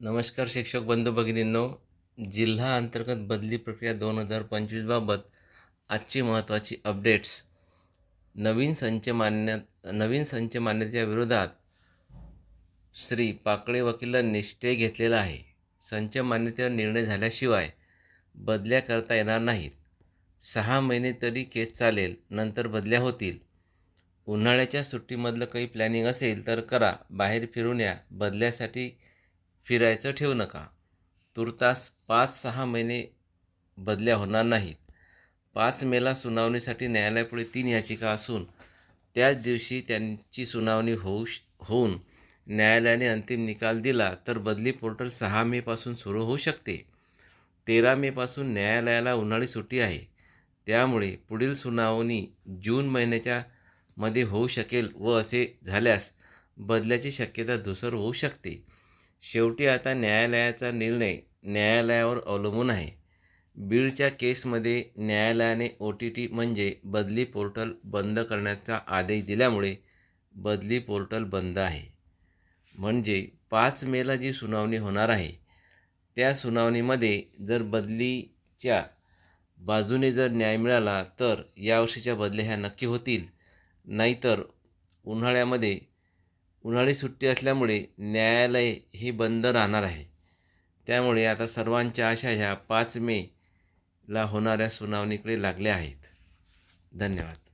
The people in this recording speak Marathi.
नमस्कार शिक्षक बंधू भगिनींनो. जिल्हा अंतर्गत बदली प्रक्रिया दोन हजार पंचवीसबाबत आजची महत्त्वाची अपडेट्स. नवीन संच मान्य नवीन संच मान्यतेच्या विरोधात श्री पाकळे वकिलांनी स्टे घेतलेला आहे. संच मान्यतेवर निर्णय झाल्याशिवाय बदल्या करता येणार नाहीत. सहा महिने तरी केस चालेल नंतर बदल्या होतील. उन्हाळ्याच्या सुट्टीमधलं काही प्लॅनिंग असेल तर करा बाहेर फिरून या. बदल्यासाठी फिरायचं ठेवू नका. तुर्तास पाच सहा महिने बदल्या होणार नाहीत. पाच मेला सुनावणीसाठी न्यायालयापुढे तीन याचिका असून त्याच दिवशी त्यांची सुनावणी होऊ श होऊन न्यायालयाने अंतिम निकाल दिला तर बदली पोर्टल सहा मेपासून सुरू होऊ शकते. तेरा मेपासून न्यायालयाला उन्हाळी सुट्टी आहे. त्यामुळे पुढील सुनावणी जून महिन्याच्या मध्ये होऊ शकेल व असे झाल्यास बदल्याची शक्यता धुसर होऊ शकते. शेवटी आता न्यायालयाचा निर्णय न्यायालयावर अवलंबून आहे. बीडच्या केसमध्ये न्यायालयाने ओ टी टी म्हणजे बदली पोर्टल बंद करण्याचा आदेश दिल्यामुळे बदली पोर्टल बंद आहे. म्हणजे पाच मेला जी सुनावणी होणार आहे त्या सुनावणीमध्ये जर बदलीच्या बाजूने जर न्याय मिळाला तर यावर्षीच्या बदल्या ह्या नक्की होतील. नाहीतर उन्हाळ्यामध्ये उन्हाळी सुट्टी असल्यामुळे न्यायालय हे बंद राहणार आहे. त्यामुळे आता सर्वांच्या आशा ह्या पाच मेला होणाऱ्या सुनावणीकडे लागल्या आहेत. धन्यवाद.